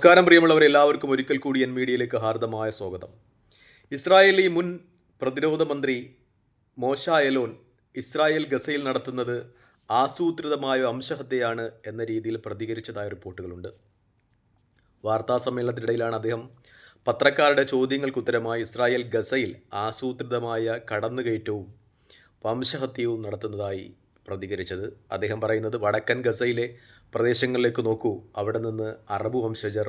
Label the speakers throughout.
Speaker 1: നമസ്കാരം പ്രിയമുള്ളവർ എല്ലാവർക്കും ഒരിക്കൽ കൂടി എൻ മീഡിയയിലേക്ക് ഹാർദമായ സ്വാഗതം. ഇസ്രായേലി മുൻ പ്രതിരോധ മന്ത്രി മോശ എലോൻ ഇസ്രായേൽ ഗസയിൽ നടത്തുന്നത് ആസൂത്രിതമായ വംശഹത്യയാണ് എന്ന രീതിയിൽ പ്രതികരിച്ചതായ റിപ്പോർട്ടുകളുണ്ട്. വാർത്താ സമ്മേളനത്തിനിടയിലാണ് അദ്ദേഹം പത്രക്കാരുടെ ചോദ്യങ്ങൾക്ക് ഉത്തരമായി ഇസ്രായേൽ ഗസയിൽ ആസൂത്രിതമായ കടന്നുകയറ്റവും വംശഹത്യവും നടത്തുന്നതായി പ്രതികരിച്ചത്. അദ്ദേഹം പറയുന്നത് വടക്കൻ ഗസയിലെ പ്രദേശങ്ങളിലേക്ക് നോക്കൂ. അവിടെ നിന്ന് അറബ് വംശജർ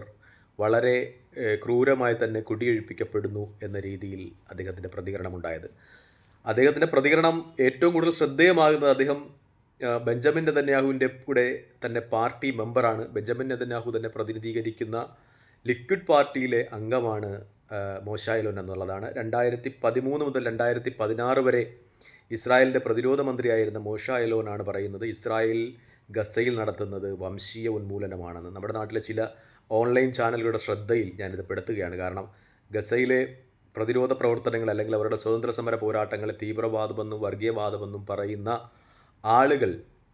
Speaker 1: വളരെ ക്രൂരമായി തന്നെ കുടിയൊഴിപ്പിക്കപ്പെടുന്നു എന്ന രീതിയിൽ അദ്ദേഹത്തിന്റെ പ്രതികരണമുണ്ടായത്. അദ്ദേഹത്തിന്റെ പ്രതികരണം ഏറ്റവും കൂടുതൽ ശ്രദ്ധേയമാകുന്നത് അദ്ദേഹം ബെഞ്ചമിൻ നെതന്യാഹുവിന്റെ കൂടെ തന്നെ പാർട്ടി മെമ്പറാണ്. ബെഞ്ചമിൻ നെതന്യാഹു തന്നെ പ്രതിനിധീകരിക്കുന്ന ലിക്വിഡ് പാർട്ടിയിലെ അംഗമാണ് മോശായലോൻ എന്നുള്ളതാണ്. രണ്ടായിരത്തി പതിമൂന്ന് മുതൽ രണ്ടായിരത്തി പതിനാറ് വരെ ഇസ്രായേലിന്റെ പ്രതിരോധ മന്ത്രിയായിരുന്ന മോഷ ആണ് പറയുന്നത്. ഇസ്രായേൽ ഗസയിൽ നടത്തുന്നത് വംശീയ ഉന്മൂലനമാണെന്ന്. നമ്മുടെ നാട്ടിലെ ചില ഓൺലൈൻ ചാനലുകളുടെ ശ്രദ്ധയിൽ ഞാനിത് പെടുത്തുകയാണ്. കാരണം ഗസയിലെ പ്രതിരോധ പ്രവർത്തനങ്ങൾ അല്ലെങ്കിൽ അവരുടെ സ്വതന്ത്ര സമര പോരാട്ടങ്ങളെ തീവ്രവാദമെന്നും വർഗീയവാദമെന്നും പറയുന്ന ആളുകൾ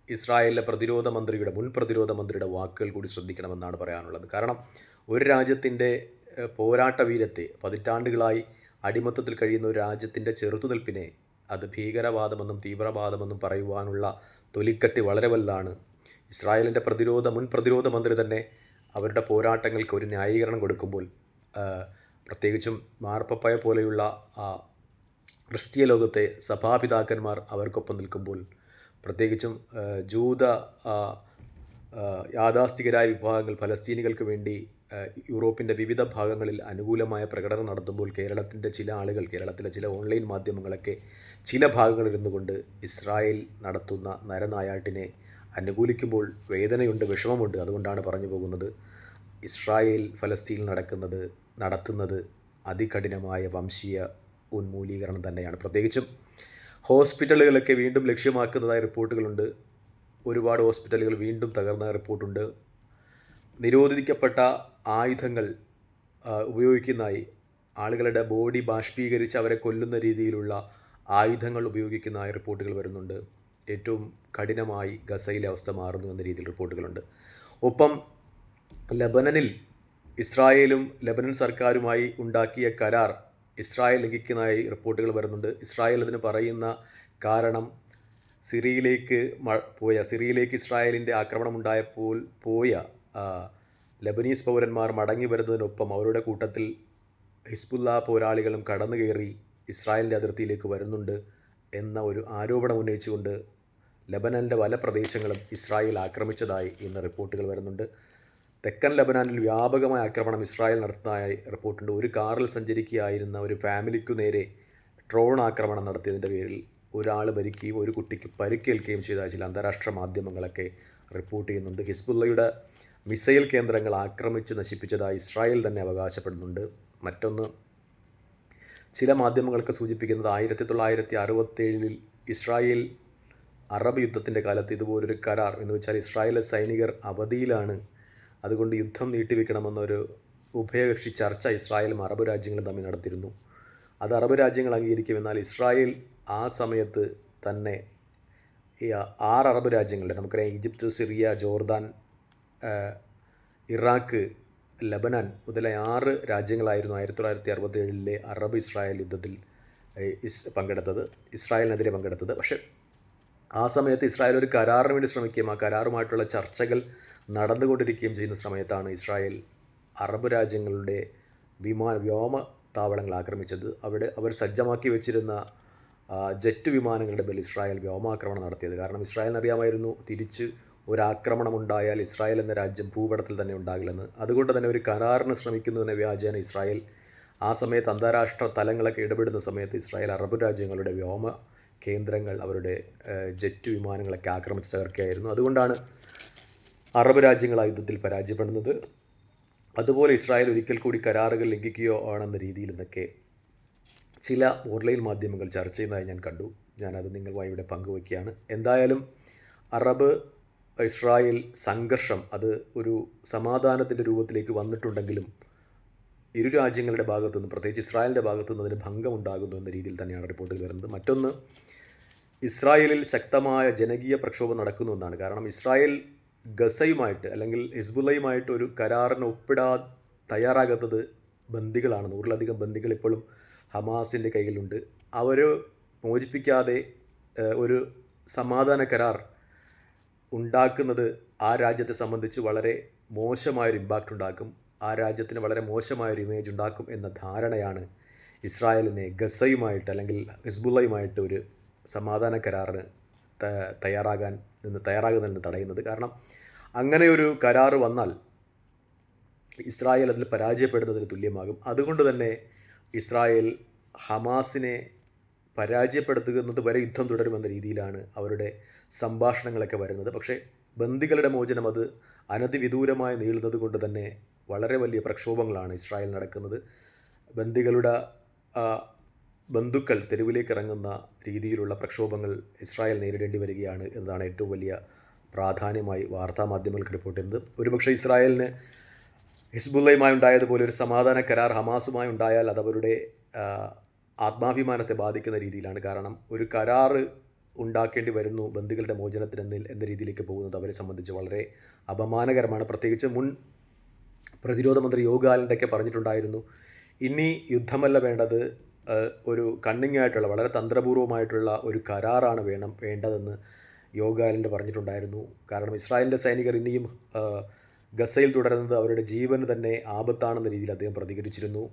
Speaker 1: ഇസ്രായേലിലെ പ്രതിരോധ മന്ത്രിയുടെ മുൻ പ്രതിരോധ മന്ത്രിയുടെ വാക്കുകൾ കൂടി ശ്രദ്ധിക്കണമെന്നാണ് പറയാനുള്ളത്. കാരണം ഒരു രാജ്യത്തിന്റെ പോരാട്ട വീരത്തെ പതിറ്റാണ്ടുകളായി അടിമത്തത്തിൽ കഴിയുന്ന ഒരു രാജ്യത്തിന്റെ ചെറുത്തുനിൽപ്പിനെ അത് ഭീകരവാദമെന്നും തീവ്രവാദമെന്നും പറയുവാനുള്ള തൊലിക്കട്ടി വളരെ വലുതാണ്. ഇസ്രായേലിന്റെ പ്രതിരോധ മുൻ പ്രതിരോധ മന്ത്രി തന്നെ അവരുടെ പോരാട്ടങ്ങൾക്ക് ഒരു ന്യായീകരണം കൊടുക്കുമ്പോൾ പ്രത്യേകിച്ചും മാർപ്പപ്പായ പോലെയുള്ള ക്രിസ്തീയ ലോകത്തെ സഭാപിതാക്കന്മാർ അവർക്കൊപ്പം നിൽക്കുമ്പോൾ പ്രത്യേകിച്ചും ജൂത യാഥാസ്ഥികരായ വിഭാഗങ്ങൾ ഫലസ്തീനികൾക്ക് വേണ്ടി യൂറോപ്പിന്റെ വിവിധ ഭാഗങ്ങളിൽ അനുകൂലമായ പ്രകടനം നടത്തുമ്പോൾ കേരളത്തിന്റെ ചില ആളുകൾ കേരളത്തിലെ ചില ഓൺലൈൻ മാധ്യമങ്ങളൊക്കെ ചില ഭാഗങ്ങളിൽ ഇരുന്നുകൊണ്ട് ഇസ്രായേൽ നടത്തുന്ന നരനായാട്ടിനെ അനുകൂലിക്കുമ്പോൾ വേദനയുണ്ട് വിഷമമുണ്ട്. അതുകൊണ്ടാണ് പറഞ്ഞു പോകുന്നത് ഇസ്രായേൽ ഫലസ്തീനിൽ നടക്കുന്നത് നടത്തുന്നത് അതികഠിനമായ വംശീയ ഉന്മൂലീകരണം തന്നെയാണ്. പ്രത്യേകിച്ചും ഹോസ്പിറ്റലുകളൊക്കെ വീണ്ടും ലക്ഷ്യമാക്കുന്നതായ റിപ്പോർട്ടുകളുണ്ട്. ഒരുപാട് ഹോസ്പിറ്റലുകൾ വീണ്ടും തകർന്ന റിപ്പോർട്ടുണ്ട്. നിരോധിക്കപ്പെട്ട ആയുധങ്ങൾ ഉപയോഗിക്കുന്നതായി ആളുകളുടെ ബോഡി ബാഷ്പീകരിച്ച് അവരെ കൊല്ലുന്ന രീതിയിലുള്ള ആയുധങ്ങൾ ഉപയോഗിക്കുന്നതായി റിപ്പോർട്ടുകൾ വരുന്നുണ്ട്. ഏറ്റവും കഠിനമായി ഗസയിലെ അവസ്ഥ മാറുന്നു എന്ന രീതിയിൽ റിപ്പോർട്ടുകളുണ്ട്. ഒപ്പം ലബനനിൽ ഇസ്രായേലും ലബനൻ സർക്കാരുമായി ഉണ്ടാക്കിയ കരാർ ഇസ്രായേൽ ലംഘിക്കുന്നതായി റിപ്പോർട്ടുകൾ വരുന്നുണ്ട്. ഇസ്രായേൽ അതിന് പറയുന്ന കാരണം സിറിയയിലേക്ക് പോയ സിറിയയിലേക്ക് ഇസ്രായേലിന്റെ ആക്രമണം ഉണ്ടായപ്പോൾ പോയ ലബനീസ് പൗരന്മാർ മടങ്ങി വരുന്നതിനൊപ്പം അവരുടെ കൂട്ടത്തിൽ ഹിസ്ബുല്ല പോരാളികളും കടന്നു കയറി ഇസ്രായേലിന്റെ അതിർത്തിയിലേക്ക് വരുന്നുണ്ട് എന്ന ഒരു ആരോപണം ഉന്നയിച്ചുകൊണ്ട് ലബനന്റെ പല പ്രദേശങ്ങളും ഇസ്രായേൽ ആക്രമിച്ചതായി ഇന്ന് റിപ്പോർട്ടുകൾ വരുന്നുണ്ട്. തെക്കൻ ലബനാനിൽ വ്യാപകമായ ആക്രമണം ഇസ്രായേൽ നടത്തുന്നതായി റിപ്പോർട്ടുണ്ട്. ഒരു കാറിൽ സഞ്ചരിക്കുകയായിരുന്ന ഒരു ഫാമിലിക്കു നേരെ ഡ്രോൺ ആക്രമണം നടത്തിയതിന്റെ പേരിൽ ഒരാൾ മരിക്കുകയും ഒരു കുട്ടിക്ക് പരിക്കേൽക്കുകയും ചെയ്ത ചില അന്താരാഷ്ട്ര മാധ്യമങ്ങളൊക്കെ റിപ്പോർട്ട് ചെയ്യുന്നുണ്ട്. ഹിസ്ബുള്ളയുടെ മിസൈൽ കേന്ദ്രങ്ങൾ ആക്രമിച്ച് നശിപ്പിച്ചതായി ഇസ്രായേൽ തന്നെ അവകാശപ്പെടുന്നുണ്ട്. മറ്റൊന്ന് ചില മാധ്യമങ്ങൾക്ക് സൂചിപ്പിക്കുന്നത് ആയിരത്തി തൊള്ളായിരത്തി അറുപത്തേഴിൽ ഇസ്രായേൽ അറബ് യുദ്ധത്തിന്റെ കാലത്ത് ഇതുപോലൊരു കരാർ എന്ന് വെച്ചാൽ ഇസ്രായേലിലെ സൈനികർ അവധിയിലാണ്. അതുകൊണ്ട് യുദ്ധം നീട്ടിവെക്കണമെന്നൊരു ഉഭയകക്ഷി ചർച്ച ഇസ്രായേലും അറബ് രാജ്യങ്ങളും തമ്മിൽ നടത്തിയിരുന്നു. അത് അറബ് രാജ്യങ്ങൾ അംഗീകരിക്കും എന്നാൽ ഇസ്രായേൽ ആ സമയത്ത് തന്നെ ആറ് അറബ് രാജ്യങ്ങളുടെ നമുക്കറിയാം Egypt Syria Jordan Iraq Lebanon മുതലായ ആറ് രാജ്യങ്ങളായിരുന്നു ആയിരത്തി തൊള്ളായിരത്തി അറുപത്തേഴിലെ അറബ് ഇസ്രായേൽ യുദ്ധത്തിൽ ഇസ് പങ്കെടുത്തത് ഇസ്രായേലിനെതിരെ പങ്കെടുത്തത്. പക്ഷേ ആ സമയത്ത് ഇസ്രായേൽ ഒരു കരാറിന് വേണ്ടി ശ്രമിക്കുകയും ആ കരാറുമായിട്ടുള്ള ചർച്ചകൾ നടന്നുകൊണ്ടിരിക്കുകയും ചെയ്യുന്ന സമയത്താണ് ഇസ്രായേൽ അറബ് രാജ്യങ്ങളുടെ വിമാന വ്യോമ താവളങ്ങൾ ആക്രമിച്ചത്. അവിടെ അവർ സജ്ജമാക്കി വെച്ചിരുന്ന ജെറ്റ് വിമാനങ്ങളുടെ മേൽ ഇസ്രായേൽ വ്യോമാക്രമണം നടത്തിയത്. കാരണം ഇസ്രായേലിന് അറിയാമായിരുന്നു തിരിച്ച് ഒരു ആക്രമണം ഉണ്ടായാൽ ഇസ്രായേൽ എന്ന രാജ്യം ഭൂപടത്തിൽ തന്നെ ഉണ്ടാകില്ലെന്ന്. അതുകൊണ്ട് തന്നെ ഒരു കരാറിന് ശ്രമിക്കുന്നു എന്ന വ്യാജേന ഇസ്രായേൽ. ആ സമയത്ത് അന്താരാഷ്ട്ര തലങ്ങളൊക്കെ ഇടപെടുന്ന സമയത്ത് ഇസ്രായേൽ അറബ് രാജ്യങ്ങളുടെ വ്യോമ കേന്ദ്രങ്ങൾ അവരുടെ ജെറ്റ് വിമാനങ്ങളൊക്കെ ആക്രമിച്ച് തകർക്കുകയായിരുന്നു. അതുകൊണ്ടാണ് അറബ് രാജ്യങ്ങൾ ആ യുദ്ധത്തിൽ പരാജയപ്പെടുന്നത്. അതുപോലെ ഇസ്രായേൽ ഒരിക്കൽ കൂടി കരാറുകൾ ലംഘിക്കുകയോ ആണെന്ന രീതിയിൽ നിന്നൊക്കെ ചില ഓൺലൈൻ മാധ്യമങ്ങൾ ചർച്ച ചെയ്യുന്നതായി ഞാൻ കണ്ടു. ഞാനത് നിങ്ങളുമായി ഇവിടെ പങ്കുവയ്ക്കുകയാണ്. എന്തായാലും അറബ് ഇസ്രായേൽ സംഘർഷം അത് ഒരു സമാധാനത്തിന്റെ രൂപത്തിലേക്ക് വന്നിട്ടുണ്ടെങ്കിലും ഇരു രാജ്യങ്ങളുടെ ഭാഗത്തുനിന്ന് പ്രത്യേകിച്ച് ഇസ്രായേലിന്റെ ഭാഗത്തുനിന്ന് അതിന് ഭംഗമുണ്ടാകുന്നു എന്ന രീതിയിൽ തന്നെയാണ് റിപ്പോർട്ടിൽ വരുന്നത്. മറ്റൊന്ന് ഇസ്രായേലിൽ ശക്തമായ ജനകീയ പ്രക്ഷോഭം നടക്കുന്നു എന്നാണ്. കാരണം ഇസ്രായേൽ ഗസയുമായിട്ട് അല്ലെങ്കിൽ ഹിസ്ബുല്ലയുമായിട്ട് ഒരു കരാറിന് ഒപ്പിടാ തയ്യാറാകാത്തത് ബന്ദികളാണ്. നൂറിലധികം ബന്ദികൾ ഇപ്പോഴും ഹമാസിന്റെ കയ്യിലുണ്ട്. അവർ മോചിപ്പിക്കാതെ ഒരു സമാധാന കരാർ ഉണ്ടാക്കുന്നത് ആ രാജ്യത്തെ സംബന്ധിച്ച് വളരെ മോശമായൊരു ഇമ്പാക്റ്റ് ഉണ്ടാക്കും. ആ രാജ്യത്തിന് വളരെ മോശമായൊരു ഇമേജ് ഉണ്ടാക്കും എന്ന ധാരണയാണ് ഇസ്രായേലിനെ ഗസയുമായിട്ട് അല്ലെങ്കിൽ ഹിസ്ബുള്ളയുമായിട്ട് ഒരു സമാധാന കരാറിന് തയ്യാറാകാൻ നിന്ന് തയ്യാറാകുന്നതിൽ നിന്ന് തടയുന്നത്. കാരണം അങ്ങനെ ഒരു കരാറ് വന്നാൽ ഇസ്രായേൽ അതിൽ പരാജയപ്പെടുന്നതിന് തുല്യമാകും. അതുകൊണ്ട് തന്നെ ഇസ്രായേൽ ഹമാസിനെ പരാജയപ്പെടുത്തുന്നത് വരെ യുദ്ധം തുടരുമെന്ന രീതിയിലാണ് അവരുടെ സംഭാഷണങ്ങളൊക്കെ വരുന്നത്. പക്ഷേ ബന്ദികളുടെ മോചനം അത് അനധിവിദൂരമായി നീളുന്നത് കൊണ്ട് തന്നെ വളരെ വലിയ പ്രക്ഷോഭങ്ങളാണ് ഇസ്രായേൽ നടക്കുന്നത്. ബന്ദികളുടെ ബന്ധുക്കൾ തെരുവിലേക്ക് ഇറങ്ങുന്ന രീതിയിലുള്ള പ്രക്ഷോഭങ്ങൾ ഇസ്രായേൽ നേരിടേണ്ടി വരികയാണ് എന്നതാണ് ഏറ്റവും വലിയ പ്രാധാന്യമായി വാർത്താ മാധ്യമങ്ങൾക്ക് റിപ്പോർട്ട് ചെയ്യുന്നത്. ഒരുപക്ഷെ ഇസ്രായേലിന് ഹിസ്ബുള്ളയുമായി ഉണ്ടായതുപോലെ ഒരു സമാധാന കരാർ ഹമാസുമായി ഉണ്ടായാൽ അത് അവരുടെ ആ, ആത്മാഭിമാനത്തെ ബാധിക്കുന്ന രീതിയിലാണ്. കാരണം ഒരു കരാറ് ഉണ്ടാക്കേണ്ടി വരുന്നു ബന്ധുക്കളുടെ മോചനത്തിന് എന്ന രീതിയിലേക്ക് പോകുന്നത് അവരെ സംബന്ധിച്ച് വളരെ അപമാനകരമാണ്. പ്രത്യേകിച്ച് മുൻ പ്രതിരോധ മന്ത്രി യോഗാലന്റെയൊക്കെ പറഞ്ഞിട്ടുണ്ടായിരുന്നു ഇനി യുദ്ധമല്ല വേണ്ടത് ഒരു കണ്ണിങ് ആയിട്ടുള്ള വളരെ തന്ത്രപൂർവമായിട്ടുള്ള ഒരു കരാറാണ് വേണം വേണ്ടതെന്ന് യോഗാലന്റ് പറഞ്ഞിട്ടുണ്ടായിരുന്നു. കാരണം ഇസ്രായേലിന്റെ സൈനികർ ഇനിയും ഗസയിൽ തുടരുന്നത് അവരുടെ ജീവന് തന്നെ ആപത്താണെന്ന രീതിയിൽ അദ്ദേഹം പ്രതികരിച്ചിരുന്നു.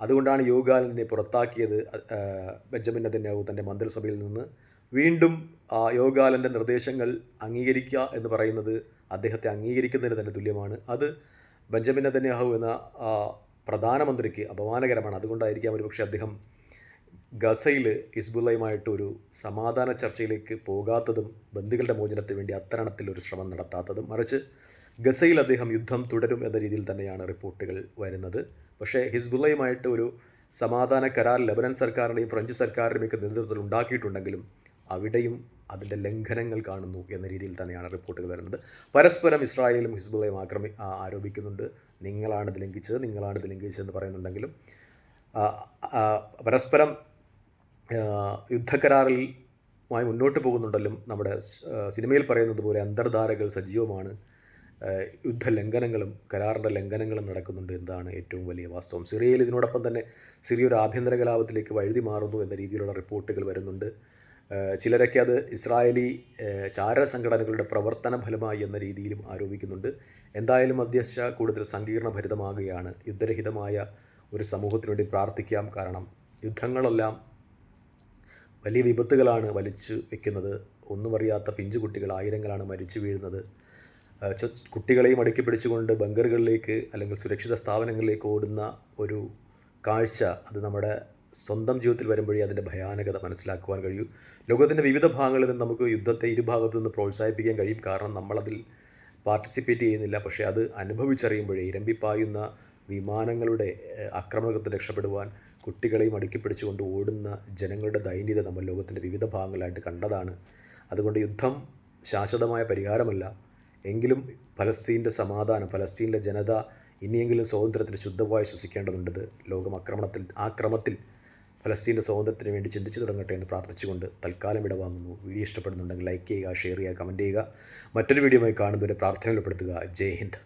Speaker 1: അതുകൊണ്ടാണ് യോഗാനന്ദനെ പുറത്താക്കിയത് ബെഞ്ചമിൻ നെതന്യാഹു തന്റെ മന്ത്രിസഭയിൽ നിന്ന്. വീണ്ടും യോഗാലന്റെ നിർദ്ദേശങ്ങൾ അംഗീകരിക്കുക എന്ന് പറയുന്നത് അദ്ദേഹത്തെ അംഗീകരിക്കുന്നതിന് തന്നെ തുല്യമാണ്. അത് ബെഞ്ചമിൻ നെതന്യാഹു എന്ന പ്രധാനമന്ത്രിക്ക് അപമാനകരമാണ്. അതുകൊണ്ടായിരിക്കാം ഒരുപക്ഷെ അദ്ദേഹം ഗസയിൽ ഹിസ്ബുള്ളയുമായിട്ട് ഒരു സമാധാന ചർച്ചയിലേക്ക് പോകാത്തതും ബന്ധുക്കളുടെ മോചനത്തിന് വേണ്ടി അത്തരണത്തിൽ ഒരു ശ്രമം നടത്താത്തതും. മറിച്ച് ഗസയിൽ അദ്ദേഹം യുദ്ധം തുടരും എന്ന രീതിയിൽ തന്നെയാണ് റിപ്പോർട്ടുകൾ വരുന്നത്. പക്ഷേ ഹിസ്ബുള്ളയുമായിട്ട് ഒരു സമാധാന കരാർ ലബനൻ സർക്കാരിന്റെയും ഫ്രഞ്ച് സർക്കാരിന്റെയും ഒക്കെ നേതൃത്വത്തിൽ ഉണ്ടാക്കിയിട്ടുണ്ടെങ്കിലും അവിടെയും അതിന്റെ ലംഘനങ്ങൾ കാണുന്നു എന്ന രീതിയിൽ തന്നെയാണ് റിപ്പോർട്ടുകൾ വരുന്നത്. പരസ്പരം ഇസ്രായേലും ഹിസ്ബുള്ളയും ആക്രമി ആരോപിക്കുന്നുണ്ട്. നിങ്ങളാണ് ഇത് ലംഘിച്ചത് നിങ്ങളാണ് ഇത് ലംഘിച്ചതെന്ന് പറയുന്നുണ്ടെങ്കിലും പരസ്പരം യുദ്ധക്കരാറിൽ മായി മുന്നോട്ട് പോകുന്നുണ്ടെങ്കിലും നമ്മുടെ സിനിമയിൽ പറയുന്നത് പോലെ അന്തർധാരകൾ സജീവമാണ്. ആ, യുദ്ധലംഘനങ്ങളും കരാറിന്റെ ലംഘനങ്ങളും നടക്കുന്നുണ്ട് എന്നതാണ് ഏറ്റവും വലിയ വാസ്തവം. സിറിയയിൽ ഇതിനോടൊപ്പം തന്നെ സിറിയ ഒരു ആഭ്യന്തര കലാപത്തിലേക്ക് വഴുതി മാറുന്നു എന്ന രീതിയിലുള്ള റിപ്പോർട്ടുകൾ വരുന്നുണ്ട്. ചിലരൊക്കെ അത് ഇസ്രായേലി ചാര സംഘടനകളുടെ പ്രവർത്തന ഫലമായി എന്ന രീതിയിലും ആരോപിക്കുന്നുണ്ട്. എന്തായാലും മധ്യസ്ഥ കൂടുതൽ സങ്കീർണഭരിതമാകുകയാണ്. യുദ്ധരഹിതമായ ഒരു സമൂഹത്തിനു വേണ്ടി പ്രാർത്ഥിക്കാം. കാരണം യുദ്ധങ്ങളെല്ലാം വലിയ വിപത്തുകളാണ് വലിച്ചു വെക്കുന്നത്. ഒന്നും അറിയാത്ത പിഞ്ചു കുട്ടികൾ ആയിരങ്ങളാണ് മരിച്ചു വീഴുന്നത്. കുട്ടികളെയും അടുക്കി പിടിച്ചുകൊണ്ട് ബങ്കറുകളിലേക്ക് അല്ലെങ്കിൽ സുരക്ഷിത സ്ഥാപനങ്ങളിലേക്ക് ഓടുന്ന ഒരു കാഴ്ച അത് നമ്മുടെ സ്വന്തം ജീവിതത്തിൽ വരുമ്പോഴേ അതിന്റെ ഭയാനകത മനസ്സിലാക്കുവാൻ കഴിയൂ. ലോകത്തിന്റെ വിവിധ ഭാഗങ്ങളിൽ നിന്ന് നമുക്ക് യുദ്ധത്തെ ഇരുഭാഗത്തു നിന്ന് പ്രോത്സാഹിപ്പിക്കാൻ കഴിയും. കാരണം നമ്മളതിൽ പാർട്ടിസിപ്പേറ്റ് ചെയ്യുന്നില്ല. പക്ഷേ അത് അനുഭവിച്ചറിയുമ്പോഴേ ഇരമ്പിപ്പായുന്ന വിമാനങ്ങളുടെ ആക്രമണത്തിൽ രക്ഷപ്പെടുവാൻ കുട്ടികളെയും അടുക്കി പിടിച്ചുകൊണ്ട് ഓടുന്ന ജനങ്ങളുടെ ദൈന്യത നമ്മൾ ലോകത്തിന്റെ വിവിധ ഭാഗങ്ങളായിട്ട് കണ്ടതാണ്. അതുകൊണ്ട് യുദ്ധം ശാശ്വതമായ പരിഹാരമല്ല. എങ്കിലും ഫലസ്തീന്റെ സമാധാനം ഫലസ്തീനിലെ ജനത ഇനിയെങ്കിലും സ്വാതന്ത്ര്യത്തിന് ശുദ്ധമായി ശ്വസിക്കേണ്ടതുണ്ട് ലോകം ആക്രമണത്തിൽ ആ ക്രമത്തിൽ ഫലസ്തീന്റെ സ്വാതന്ത്ര്യത്തിന് വേണ്ടി ചിന്തിച്ചു തുടങ്ങട്ടെ എന്ന് പ്രാർത്ഥിച്ചുകൊണ്ട് തൽക്കാലം ഇടവാങ്ങുന്നു. വീഡിയോ ഇഷ്ടപ്പെടുന്നുണ്ടെങ്കിൽ ലൈക്ക് ചെയ്യുക ഷെയർ ചെയ്യുക കമന്റ് ചെയ്യുക. മറ്റൊരു വീഡിയോയുമായി കാണുന്നവരെ പ്രാർത്ഥനയിൽപ്പെടുത്തുക ജയ് ഹിന്ദ്.